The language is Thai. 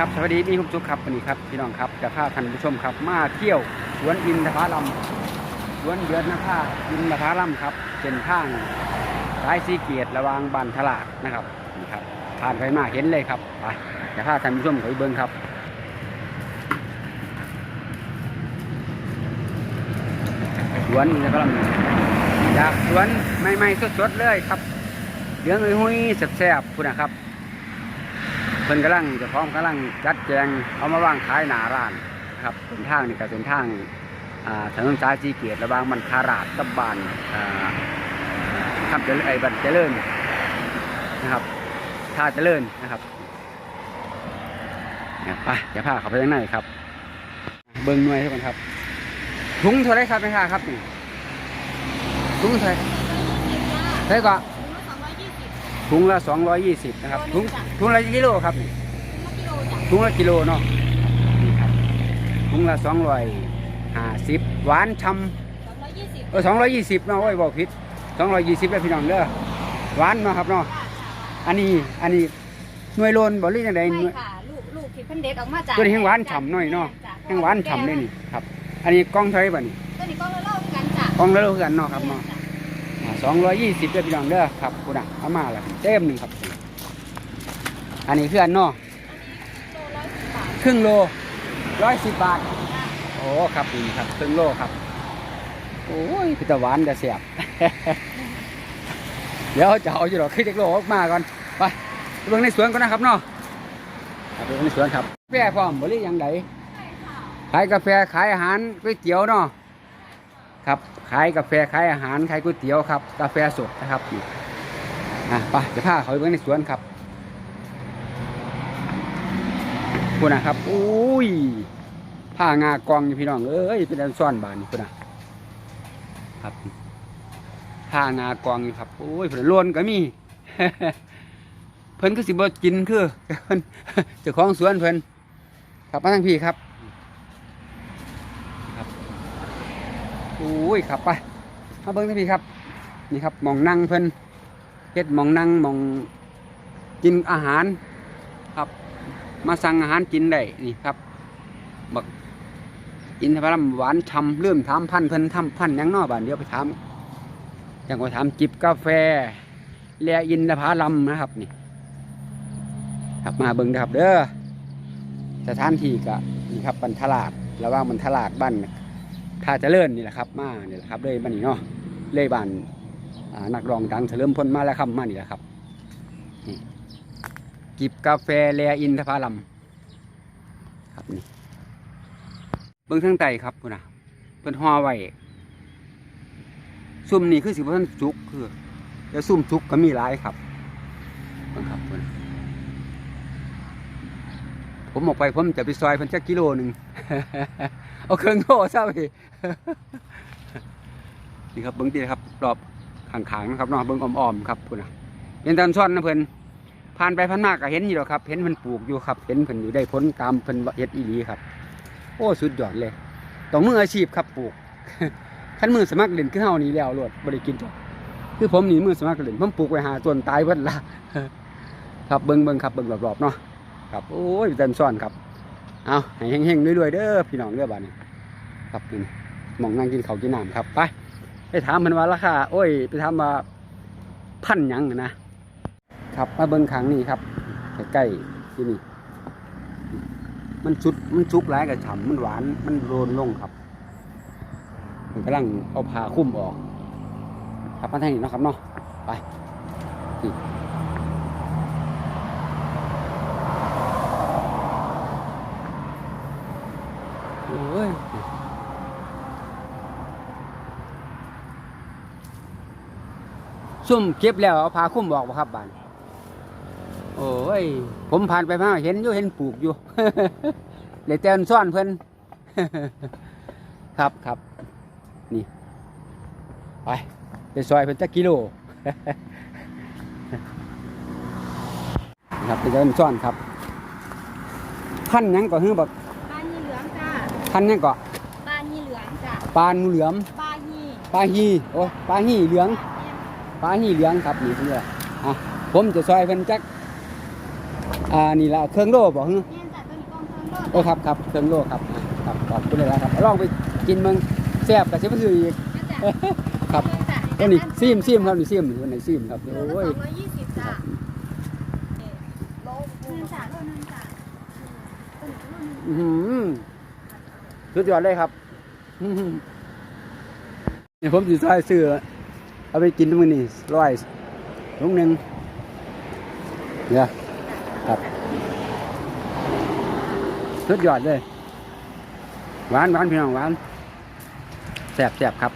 ครับสวัสดีมีคุณสุขครับวันนี้ครับพี่น้องครับจะพาท่านผู้ชมครับ มาเที่ยวสวนอินทผลัมสวนเดือนนภาอินทผลัมครับเป็นทางสายสีเกียรติระวางบันทลาดนะครับนี่ครับผ่านไปมาเห็นเลยครับไปจะพาท่านผู้ชมไปเบิ้งครับสวนอินทผลัมจากสวนใหม่ๆสดๆเลยครับเหลืองเลยหุ้ยแซ่บๆคุณนะครับ พิ่นกำลังจะพร้อมกำลังจัดแจงเอามาวางขายหนาร้านนะครับเป็นทางนี่ก็เป็นทางอ่าถนนสายสีเกียรติระหว่างมันคาราดกับบานครับเจริญไอ้บันเจริญนะครับท่าเจริญนะครับเนี่ยไปจะพาเขาไปข้างในครับ เบิ้งหน่วยทุกคนครับถุงเท่าไรครับแม่ค้าครับนี่ถุงเท่าไรเท่าไหรก็ ถุงละสองร้อยยี่สิบนะครับ ถุงถุงละกี่กิโลครับนี่ถุงละกิโลเนาะนี่ครับถุงละสองร้อยห้าสิบหวานชำเออสองร้อยยี่สิบเนาะโอ้ยบอกผิดสองร้อยยี่สิบแล้วพี่น้องเด้อหวานเนาะครับเนาะอันนี้อันนี้หน่วยโลนบอกหรือยังไงไม่ค่ะลูกลูกที่เพิ่นเด็ดออกมาจากตัวนี้แห้งหวานฉ่ำหน่อยเนาะแห้งหวานฉ่ำเลยนี่ครับ อันนี้กล้องเท่าไหรบ่นี่ตัวนี้ก็เล่ากันจ้ะกล้องละโลกันเนาะครับเนาะ สองร้อยยี่สิบเด้อพี่น้องเด้อครับคุณอะเอามาแล้วเต็มหนึ่งครับ อันนี้คืออันเนาะครึ่งโลร้อยสิบบาท โอ้ครับดีครับครึ่งโลครับ โอ้ยพิตาหวานจะเสียบ เดี๋ยวจะเอาอยู่หรอกขึ้นจากโลออกมาก่อน ไปเบิ่งในสวนก่อนนะครับเนาะครับไปเบิ่งในสวนครับกาแฟพร้อมบริยังไงขายกาแฟขายอาหารก๋วยเตี๋ยวเนาะ ครับขายกาแฟขายอาหารขายก๋วยเตี๋ยวครับกาแฟสดนะครับนี่อะไปจะพาเขาไปเบิ่งในสวนครับคุณนะครับอุ้ยผ้างากองอยู่พี่น้องเอ้ยเป็นอันซ่อนบานนี่คุณนะครับผ้างากองอยู่ครับโอ้ยเพิ่นล้วนก็มี เพิ่นก็สิบ่กินคือเพิ่นเจ้าของสวนเพิ่นครับมาทางพี่ครับ อ้ยครับไปมาเบิ่งทางพี่ครับ นี่ครับมองนั่งเพิ่นเฮ็ดมองนั่งมองกินอาหารครับมาสั่งอาหารกินได้นี่ครับบักอินทผลัมหวานชำเริ่มถามพันเพิ่นทำพันยังนอบานเดียวไปถามจังก็ถามจิบกาแฟแลอินทผลัมนะครับนี่ครับมาเบิ่งนะครับ เด้อสถานที่ก็นี่ครับบันทลาดระหว่างบันทลาดบ้าน ท่าเจริญนี่แหละครับ มานี่แหละครับเลยบ้านนี้เนาะเลยบ้านนักร้องดังเฉลิมพลมาแล้วครับมานี่แหละครับจิบกาแฟแลอินทผลัมครับนี่เบื้องทางใต้ครับพุ่นนะเพิ่นห่อไว้ซุ่มนี่คือสิบ่ทันสุกคือเดี๋ยวซุ่มสุกก็มีหลายครับเบิ่งครับพุ่นน่ะ ผมออกไปผมจะไปซอยเพิ่นจักกิโลหนึ่ง เอาเครื่องโล่ซะไปนี่ครับเบิ่งดีครับรอบข้างๆนะครับเนาะเบิ่งอ้อมๆครับพุ่นน่ะเป็นตามซ่อนนะเพิ่นผ่านไปผ่านมาก็เห็นอยู่หรอกครับ เห็นเพิ่นปลูกอยู่ครับ เห็นเพิ่นอยู่ได้ผลตามเพิ่นเฮ็ดอีหลีครับ โอ้สุดยอดเลยต้องมืออาชีพครับปลูกคันมือสมัครเล่นคือเฮานี่แล้วโลดบ่ได้กินจ้ะคือผมนี่มือสมัครเล่นผมปลูกไว้หาต้นตายเบิดละครับเบิ่งเบิ่งครับเบิ่งรอบๆเนาะ ครับโอ้ยเต็มซ้อนครับเอาให้เฮงๆรวยๆเด้อพี่น้องเด้อบัดนี้ครับนี่มองนั่งกินข้าวกินน้ำครับไปไปถามเพิ่นว่าราคาโอ้ย ไปถามว่าพันยังนะครับมาเบิ้งขังนี่ครับใกล้ๆที่นี่มันชุดมันชุกหลายกับฉ่ำมันหวานมันโรนลงครับมันกำลังเอาผ้าคุ้มออก ครับมาทางนี้นะครับเนาะไปนี่โอ้ย ซุ่มเก็บแล้วเอาผ้าคลุ้มออกบ่ครับบ้านโอ้ย ผมผ่านไปมาเห็นอยู่เห็นปลูกอยู่ เลยเตือนซ่อนเพิ่นครับครับนี่ ไปไปซอยเพิ่นจักกิโลครับไปเดินซ่อนครับพันหยังก็ฮือบักปลาหีเหลืองจ้ะพันหยังก็ปลาหีเหลืองจ้ะปลางูเหลือมปลาหีปลาฮีโอ้ยปลาฮีเหลือง ปลาหีเหลืองครับนี่เพิ่นว่าอะผมจะซอยเพิ่นจักอ่านี่ละเครื่องโลบ่ฮือเนี่ยจ้ะตัวโลดโอ้ครับครับเครื่องโลครับอะครับขอบคุณเลยนะครับลองไปกินเมืองแซ่บกับชิมซื้ออีกนะจ้ะครับเบิ่งจ้ะตัวนี้ซิมซิมครับนี่ซิมวันไหนซิมครับโลโอ้ละยสองร้อยยี่สิบจ้ะโลนึงจ้ะโลนึงจ้ะต้นโลนึงอื้อหือสุดยอดเลยครับอื้อหือนี่ผมสิซอยซื้อ เอาไปกินมื้อนี้ร้อยลุงหนึ่งเนี่ยครับสุดยอดเลย หวานหวานพี่น้องหวานแสบแสบครับ